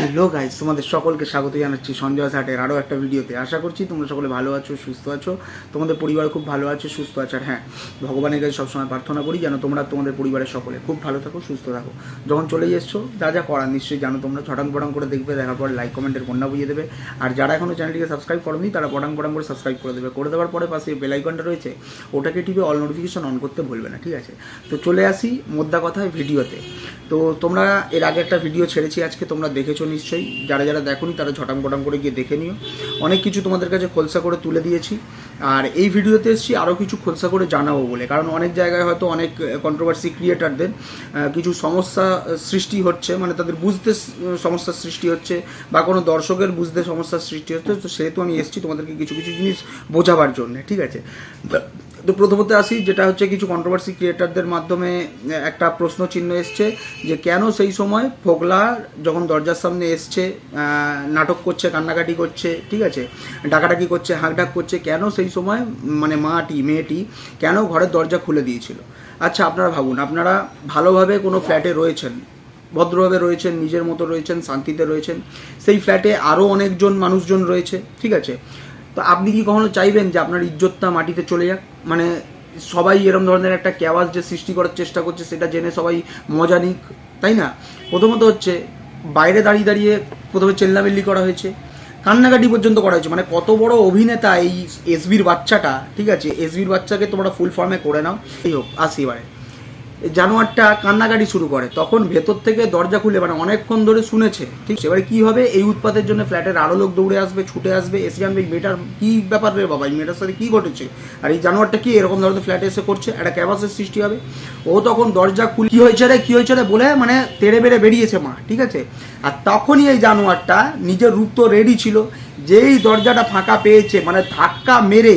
Hello guys তোমাদের সকলকে স্বাগত জানাচ্ছি সঞ্জয় সাটের আরও একটা ভিডিওতে। আশা করছি তোমরা সকলে ভালো আছো, সুস্থ আছো। তোমাদের পরিবার খুব ভালো আছে, সুস্থ আছে। আর হ্যাঁ ভগবানের কাছে সবসময় প্রার্থনা করি যেন তোমরা তোমাদের পরিবারের সকলে খুব ভালো থাকো, সুস্থ থাকো। যখন চলে এসছো, যা যা করার নিশ্চয়ই জানো তোমরা, ছটাং পটাং করে দেখবে, দেখার পর লাইক কমেন্টের বন্যা বুঝিয়ে দেবে। আর যারা এখনও চ্যানেলটিকে সাবস্ক্রাইব করনি, তারা পটাং পটাং করে সাবস্ক্রাইব করে দেবে। করে দেওয়ার পরে পাশে বেল আইকনটা রয়েছে, ওটাকে টিপে অল নোটিফিকেশন অন করতে ভুলবে না, ঠিক আছে? তো চলে আসি মোদ্দা কথায় ভিডিওতে। তো তোমরা এর আগে একটা ভিডিও ছেড়েছি, আজকে তোমরা দেখেছ নিশ্চয়ই। যারা যারা দেখোনি, তারা ঝটাম পটাম করে গিয়ে দেখে নিও। অনেক কিছু তোমাদের কাছে খোলসা করে তুলে দিয়েছি। আর এই ভিডিওতে এসেছি আরও কিছু খোলসা করে জানাব বলে। কারণ অনেক জায়গায় হয়তো অনেক কন্ট্রোভার্সি ক্রিয়েটারদের কিছু সমস্যা সৃষ্টি হচ্ছে মানে তাদের বুঝতে সমস্যার সৃষ্টি হচ্ছে, বা কোনো দর্শকের বুঝতে সমস্যার সৃষ্টি হচ্ছে। তো সেহেতু আমি এসেছি তোমাদেরকে কিছু কিছু জিনিস বোঝাবার জন্য, ঠিক আছে? তো প্রথমত আসি, যেটা হচ্ছে কিছু কন্ট্রোভার্সি ক্রিয়েটারদের মাধ্যমে একটা প্রশ্ন চিহ্ন এসছে যে কেন সেই সময় ফোগলা যখন দরজার সামনে এসছে নাটক করছে, কান্নাকাটি করছে, ঠিক আছে, ডাকাডাকি করছে হাঁকডাক করছে, কেন সেই সময় মানে মাটি মেয়েটি, কেন ঘরের দরজা খুলে দিয়েছিল? আচ্ছা আপনারা ভাবুন, আপনারা ভালোভাবে কোনো ফ্ল্যাটে রয়েছেন, ভদ্রভাবে রয়েছেন, নিজের মতো রয়েছেন, শান্তিতে রয়েছেন, সেই ফ্ল্যাটে আরও অনেকজন মানুষজন রয়েছে, ঠিক আছে তো আপনি কি কখনো চাইবেন যে আপনার ইজ্জতটা মাটিতে চলে যাক? মানে সবাই এরম ধরনের একটা ক্যাওয়াজ যে সৃষ্টি করার চেষ্টা করছে, সেটা জেনে সবাই মজা নিক, তাই না? প্রথমত হচ্ছে, বাইরে দাঁড়িয়ে দাঁড়িয়ে প্রথমে চেল্লামেল্লি করা হয়েছে। কান্নাকাটি পর্যন্ত করা হয়েছে। মানে কত বড় অভিনেতা এই এসবির বাচ্চাটা, ঠিক আছে? এসবির বাচ্চাকে তোমরা ফুল ফর্মে করে নাও। এই হোক, আসি এবারে। জানোয়ারটা কান্নাকাটি শুরু করে, তখন ভেতর থেকে দরজা খুলে মানে অনেকক্ষণ ধরে শুনেছে, ঠিক? এবারে কি হবে? এই উৎপাতের জন্য ফ্ল্যাটের আরও লোক দৌড়ে আসবে, ছুটে আসবে, এসে জানবে মেয়েটার কি ব্যাপার রে বাবা, এই মেয়েটার সাথে কি ঘটেছে? আর এই জানোয়ারটা কি? এরকম ধরনের ফ্ল্যাটে এসে করছে, একটা ক্যাবাসের সৃষ্টি হবে। ও তখন দরজা খুলে, কি হয়েছে রে? কি হয়েছে রে? বলে মানে তেড়ে বেড়ে বেরিয়েছে মা, ঠিক আছে? আর তখনই এই জানোয়ারটা নিজের রূপ তো রেডি ছিল, যেই দরজাটা ফাঁকা পেয়েছে মানে ধাক্কা মেরে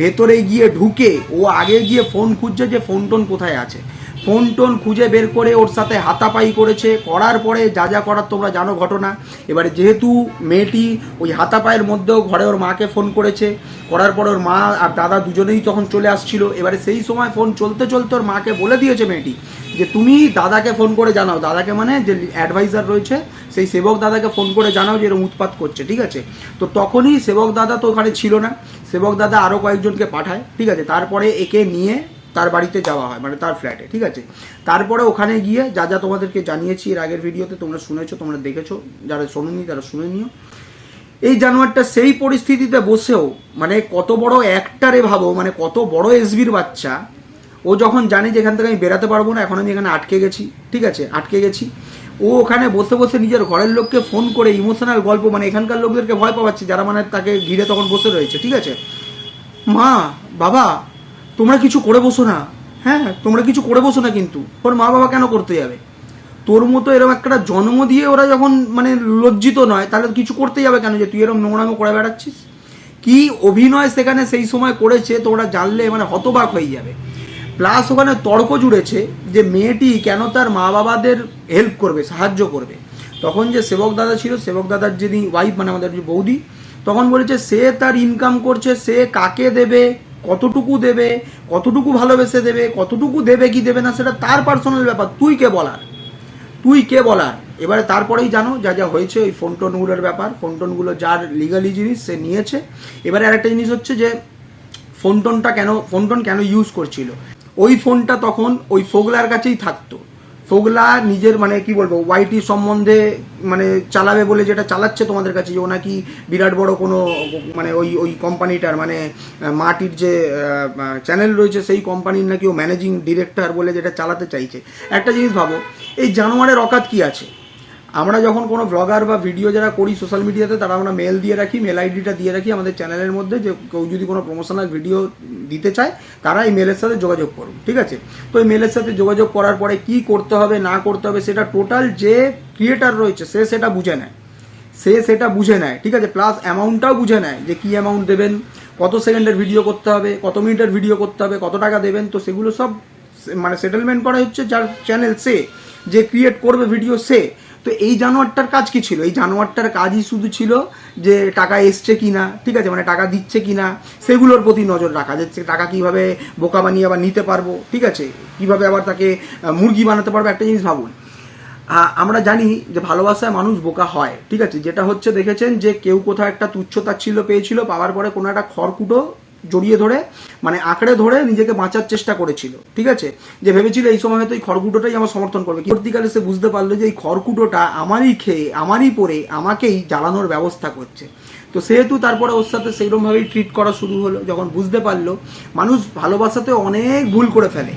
ভেতরে গিয়ে ঢুকে ও আগে গিয়ে ফোন খুঁজছে যে ফোন টোন কোথায় আছে। ফোন টোন খুঁজে বের করে ওর সাথে হাতাপাই করেছে, করার পরে যা যা করার তোমরা জানো ঘটনা। এবারে যেহেতু মেয়েটি ওই হাতাপায়ের মধ্যেও ঘরে ওর মাকে ফোন করেছে, করার পর ওর মা আর দাদা দুজনেই তখন চলে আসছিল। এবারে সেই সময় ফোন চলতে চলতে ওর মাকে বলে দিয়েছে মেয়েটি যে, তুমি দাদাকে ফোন করে জানাও। দাদাকে মানে যে অ্যাডভাইজার রয়েছে, সেই সেবক দাদাকে ফোন করে জানাও যে এরকম উৎপাত করছে, ঠিক আছে? তো তখনই সেবক দাদা তো ওখানে ছিল না। সেবক দাদা আরও কয়েকজনকে পাঠায়, ঠিক আছে? তারপরে একে নিয়ে তার বাড়িতে যাওয়া হয় মানে তার ফ্ল্যাটে ঠিক আছে? তারপরে ওখানে গিয়ে যা যা তোমাদেরকে জানিয়েছি এর আগের ভিডিওতে তোমরা শুনেছো, তোমরা দেখেছ, যারা শোনোনি তারা শুনে নিও। এই জানোয়ারটা সেই পরিস্থিতিতে বসেও মানে কত বড় একটারে ভাবো মানে কত বড় এসবির বাচ্চা, ও যখন জানে যে এখান থেকে আমি বেরাতে পারব না, এখন আমি এখানে আটকে গেছি, ঠিক আছে? আটকে গেছি। ও ওখানে বসে বসে নিজের ঘরের লোককে ফোন করে ইমোশনাল গল্প মানে এখানকার লোকদেরকে ভয় পাওয়াচ্ছে, যারা মানে তাকে ঘিরে তখন বসে রয়েছে, ঠিক আছে? মা, বাবা তোমরা কিছু করে বসো না। হ্যাঁ তোমরা কিছু করে বসো না কিন্তু। ওর মা বাবা কেন করতে যাবে? তোর মতো এরকম একটা জন্ম দিয়ে ওরা যখন মানে লজ্জিত নয়, তাহলে কিছু করতে যাবে কেন যে তুই এরকম নোংরামো করে বেড়াচ্ছিস? কি অভিনয় সেখানে সেই সময় করেছে তোমরা জানলে মানে হতবাক হয়ে যাবে। প্লাস ওখানে তর্ক জুড়েছে যে মেয়েটি কেন তার মা বাবাদের হেল্প করবে, সাহায্য করবে। তখন যে সেবক দাদা ছিল, সেবক দাদার যিনি ওয়াইফ মানে আমাদের বৌদি, তখন বলেছে সে তার ইনকাম করছে, সে কাকে দেবে? কতটুকু দেবে, কতটুকু ভালোবেসে দেবে, কতটুকু দেবে কি দেবে না সেটা তার পার্সোনাল ব্যাপার। তুই কে বলার? তুই কে বলার? এবারে তারপরেই জানো, যা যা হয়েছে ওই ফোন টোনগুলোর ব্যাপার। ফোন টোনগুলো যার লিগালি জিনিস সে নিয়েছে। এবারে আরেকটা জিনিস হচ্ছে যে ফোন টোনটা কেন ফোন টোন কেন ইউজ করছিল? ওই ফোনটা তখন ওই ফোগলার কাছেই থাকতো। ফোগলা নিজের মানে কি বলব ওয়াইটি সম্বন্ধে মানে চালাবে বলে যেটা চালাচ্ছে তোমাদের কাছে, যে ও নাকি বিরাট বড় কোনো মানে ওই ওই কোম্পানিটার মানে মাটির যে চ্যানেল রয়েছে, সেই কোম্পানির নাকি ও ম্যানেজিং ডিরেক্টর বলে যেটা চালাতে চাইছে। একটা জিনিস ভাবো, এই জানোয়ারের অকাত কি আছে? আমরা যখন কোনো ব্লগার বা ভিডিও যারা করি সোশ্যাল মিডিয়াতে তারা আমরা মেল দিয়ে রাখি মেল আইডিটা দিয়ে রাখি আমাদের চ্যানেলের মধ্যে যে কেউ যদি কোনো প্রমোশনাল ভিডিও দিতে চায়, তারা এই মেলের সাথে যোগাযোগ করুন ঠিক আছে? তো এই মেলের সাথে যোগাযোগ করার পরে কি করতে হবে, না করতে হবে, সেটা টোটাল যে ক্রিয়েটার রয়েছে, সে সেটা বুঝে নেয়। সে সেটা বুঝে নেয়, ঠিক আছে? প্লাস অ্যামাউন্টটাও বুঝে নেয় যে কী অ্যামাউন্ট দেবেন, কত সেকেন্ডের ভিডিও করতে হবে, কত মিনিটের ভিডিও করতে হবে, কত টাকা দেবেন, তো সেগুলো সব মানে সেটেলমেন্ট করা হচ্ছে যার চ্যানেল সে, যে ক্রিয়েট করবে ভিডিও সে। তো এই জানোয়ারটার কাজ কি ছিল? এই জানোয়ারটার কাজই শুধু ছিল যে টাকা এসছে কিনা, ঠিক আছে? মানে টাকা দিচ্ছে কিনা, সেগুলোর প্রতি নজর রাখা যাচ্ছে টাকা কীভাবে বোকা বানিয়ে আবার নিতে পারব, ঠিক আছে? কীভাবে আবার তাকে মুরগি বানাতে পারব, একটা জিনিস ভাবুন। আমরা জানি যে ভালোবাসায় মানুষ বোকা হয়, ঠিক আছে? যেটা হচ্ছে, দেখেছেন যে কেউ কোথাও একটা তুচ্ছ তাচ্ছিল্য পেয়েছিল, পাওয়ার পরে কোনো একটা খড়কুটো জড়িয়ে ধরে মানে আঁকড়ে ধরে নিজেকে বাঁচার চেষ্টা করেছিল, ঠিক আছে? যে ভেবেছিল এই সময় হয়তো এই খড়কুটোটাই আমার সমর্থন করবে। পরবর্তীকালে সে বুঝতে পারল যে এই খড়কুটোটা আমারই খেয়ে, আমারই পরে আমাকেই জ্বালানোর ব্যবস্থা করছে। তো সেহেতু তারপরে ওর সাথে সেইরকমভাবেই ট্রিট করা শুরু হলো, যখন বুঝতে পারল, মানুষ ভালোবাসাতে অনেক ভুল করে ফেলে।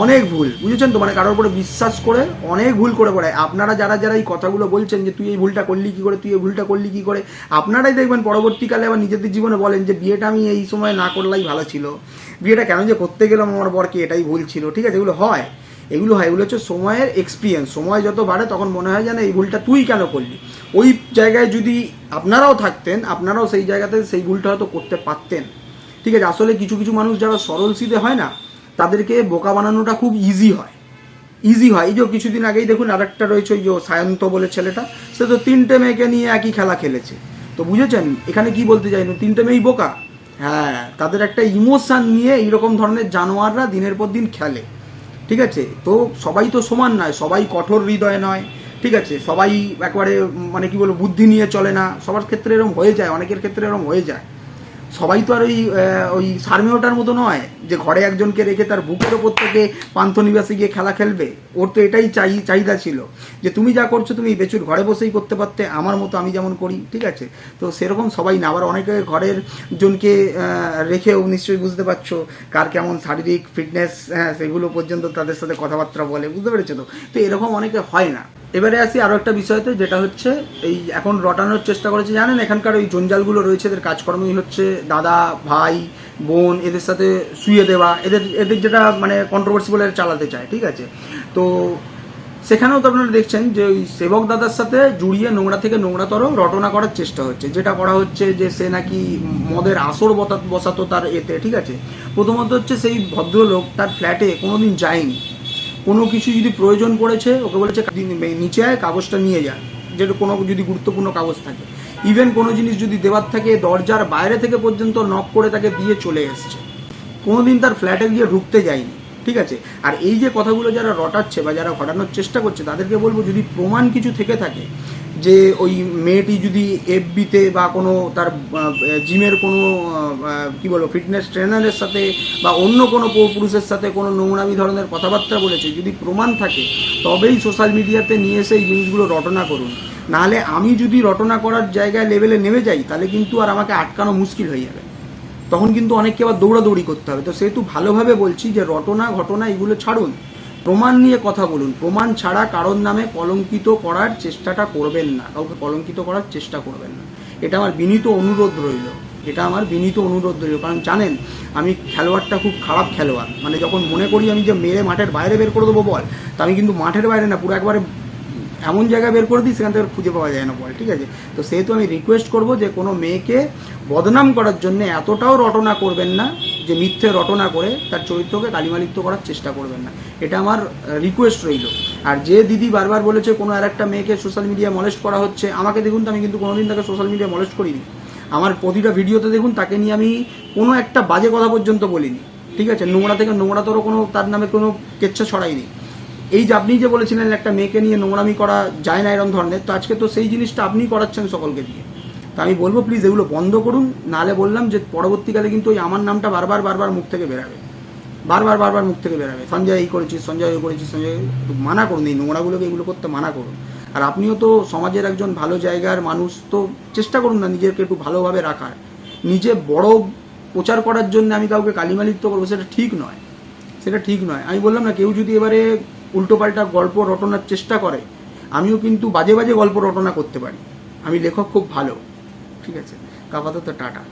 অনেক ভুল, বুঝেছেন তো? মানে কারোর উপরে বিশ্বাস করে অনেক ভুল করে পড়ায় আপনারা যারা যারা এই কথাগুলো বলছেন যে তুই এই ভুলটা করলি কি করে, তুই এই ভুলটা করলি কি করে, আপনারাই দেখবেন পরবর্তীকালে আবার নিজেদের জীবনে বলেন যে, বিয়েটা আমি এই সময় না করলেই ভালো ছিল। বিয়েটা কেন যে করতে গেলাম আমার বরকে, এটাই ভুল ছিল। ঠিক আছে, এগুলো হয়। এগুলো হয়, এগুলো হচ্ছে সময়ের এক্সপিরিয়েন্স সময় যত বাড়ে তখন মনে হয় যেন এই ভুলটা তুই কেন করলি? ওই জায়গায় যদি আপনারাও থাকতেন, আপনারাও সেই জায়গাতে সেই ভুলটা হয়তো করতে পারতেন। ঠিক আছে, আসলে কিছু কিছু মানুষ যারা সরল সিধে হয় না তাদেরকে বোকা বানানোটা খুব ইজি হয়। ইজি হয়। এই যে কিছুদিন আগেই দেখুন আরেকটা রয়েছে, ওই যে সায়ন্ত বলে ছেলেটা, সে তো তিনটে মেয়েকে নিয়ে একই খেলা খেলেছে। তো বুঝেছেন? এখানে কি বলতে চাই না তিনটে মেয়েই বোকা? হ্যাঁ তাদের একটা ইমোশান নিয়ে এইরকম ধরনের জানোয়াররা দিনের পর দিন খেলে। ঠিক আছে? তো সবাই তো সমান নয়, সবাই কঠোর হৃদয় নয়। ঠিক আছে? সবাই একবারে মানে কি বলব, বুদ্ধি নিয়ে চলে না। সবার ক্ষেত্রে এরকম হয়ে যায়, অনেকের ক্ষেত্রে এরকম হয়ে যায়। সবাই তো আর ওই ওই সার্মেওটার মতো নয় যে ঘরে একজনকে রেখে তার বুকের ওপর থেকে পান্থনিবাসে গিয়ে খেলা খেলবে। ওর তো এটাই চাই চাহিদা ছিল যে তুমি যা করছ তুমি বেচুর ঘরে বসেই করতে পারতে, আমার মতো আমি যেমন করি, ঠিক আছে? তো সেরকম সবাই না, আবার অনেকে ঘরের জনকে রেখেও নিশ্চয়ই বুঝতে পারছ কার কেমন শারীরিক ফিটনেস হ্যাঁ সেগুলো পর্যন্ত তাদের সাথে কথাবার্তা বলে, বুঝতে পেরেছ তো? তো এরকম অনেকে হয় না। এবারে আসি আরও একটা বিষয়তে, যেটা হচ্ছে এই এখন রটানোর চেষ্টা করেছে, জানেন এখানকার ওই জঞ্জালগুলো রয়েছে, এদের কাজকর্মই হচ্ছে দাদা, ভাই, বোন, এদের সাথে শুয়ে দেওয়া, এদের এদের যেটা মানে কন্ট্রোভার্সি বলে চালাতে চায়, ঠিক আছে? তো সেখানেও তো আপনারা দেখছেন যে ওই সেবক দাদার সাথে জুড়িয়ে নোংরা থেকে নোংরাতর রটনা করার চেষ্টা হচ্ছে, যেটা করা হচ্ছে যে সে নাকি মদের আসর বসাতো তার এতে, ঠিক আছে? প্রথমত হচ্ছে সেই ভদ্রলোক তার ফ্ল্যাটে কোনোদিন যায়নি। কোনো কিছু যদি প্রয়োজন পড়েছে, ওকে বলেছে নিচে আয়, কাগজটা নিয়ে যা। যেটা কোনো যদি গুরুত্বপূর্ণ কাগজ থাকে। ইভেন কোনো জিনিস যদি দেওয়ার থাকে, দরজার বাইরে থেকে পর্যন্ত নক করে তাকে দিয়ে চলে এসছে। কোনোদিন তার ফ্ল্যাটে গিয়ে ঢুকতে যায়নি, ঠিক আছে? আর এই যে কথাগুলো যারা রটাচ্ছে বা যারা ঘটানোর চেষ্টা করছে, তাদেরকে বলব, যদি প্রমাণ কিছু থেকে থাকে যে ওই মেয়েটি যদি এফবিতে বা কোনো তার জিমের কোনো কি বলব, ফিটনেস ট্রেনারের সাথে বা অন্য কোনো পুরুষের সাথে কোনো নোংরামি ধরনের কথাবার্তা বলেছে, যদি প্রমাণ থাকে, তবেই সোশ্যাল মিডিয়াতে নিয়ে এসে এই জিনিসগুলো রটনা করুন। নাহলে আমি যদি রটনা করার জায়গায় লেভেলে নেমে যাই, তাহলে কিন্তু আর আমাকে আটকানো মুশকিল হয়ে যাবে। তখন কিন্তু অনেককে আবার দৌড়াদৌড়ি করতে হবে। তো সেহেতু ভালোভাবে বলছি যে রটনা, ঘটনা এগুলো ছাড়ুন। প্রমাণ নিয়ে কথা বলুন। প্রমাণ ছাড়া কারোর নামে কলঙ্কিত করার চেষ্টাটা করবেন না। কাউকে কলঙ্কিত করার চেষ্টা করবেন না। এটা আমার বিনীত অনুরোধ রইল। এটা আমার বিনীত অনুরোধ রইল। কারণ জানেন, আমি খেলোয়াড়টা খুব খারাপ খেলোয়াড়। মানে যখন মনে করি আমি যে মেরে মাঠের বাইরে বের করে দেবো বল, তা আমি কিন্তু মাঠের বাইরে না, পুরো একবারে এমন জায়গায় বের করে দিই, সেখান থেকে খুঁজে পাওয়া যায় না বল, ঠিক আছে? তো সেহেতু আমি রিকোয়েস্ট করব যে কোনো মেয়েকে বদনাম করার জন্য এতটাও রটনা করবেন না। যে মিথ্যে রটনা করে তার চরিত্রকে কালিমালিপ্ত করার চেষ্টা করবেন না। এটা আমার রিকোয়েস্ট রইল। আর যে দিদি বারবার বলেছে, কোনো আর একটা মেয়েকে সোশ্যাল মিডিয়া মলেস্ট করা হচ্ছে, আমাকে দেখুন তো, আমি কিন্তু কোনোদিন তাকে সোশ্যাল মিডিয়া মলেস্ট করিনি। আমার প্রতিটা ভিডিওতে দেখুন, তাকে নিয়ে আমি কোনো একটা বাজে কথা পর্যন্ত বলিনি। ঠিক আছে? নোংরা থেকে নোংরাতর কোনো, তার নামে কোনো কেচ্ছা ছড়াইনি। এই যে আপনি যে বলেছিলেন একটা মেয়েকে নিয়ে নোংরামি করা যায় না এরকম ধরনের, তো আজকে তো সেই জিনিসটা আপনি করাচ্ছেন সকলকে দিয়ে। তো আমি বলব প্লিজ এগুলো বন্ধ করুন। নাহলে বললাম যে পরবর্তীকালে কিন্তু ওই আমার নামটা বারবার বারবার মুখ থেকে বেরাবে। বারবার বারবার মুখ থেকে বেরাবে। সঞ্জয় এই করেছিস, সঞ্জয় এই করেছিস, সঞ্জয় মানা করুন, এই নোংরাগুলোকে এগুলো করতে মানা করুন। আর আপনিও তো সমাজের একজন ভালো জায়গার মানুষ, তো চেষ্টা করুন না নিজেকে একটু ভালোভাবে রাখার। নিজে বড় প্রচার করার জন্য আমি কাউকে কালিমালিপ্ত করব, সেটা ঠিক নয়। সেটা ঠিক নয়। আমি বললাম না, কেউ যদি এবারে উল্টোপাল্টা গল্প রটনার চেষ্টা করে, আমিও কিন্তু বাজে বাজে গল্প রটনা করতে পারি। আমি লেখক খুব ভালো। ঠিক আছে। কাবাদত টাটা।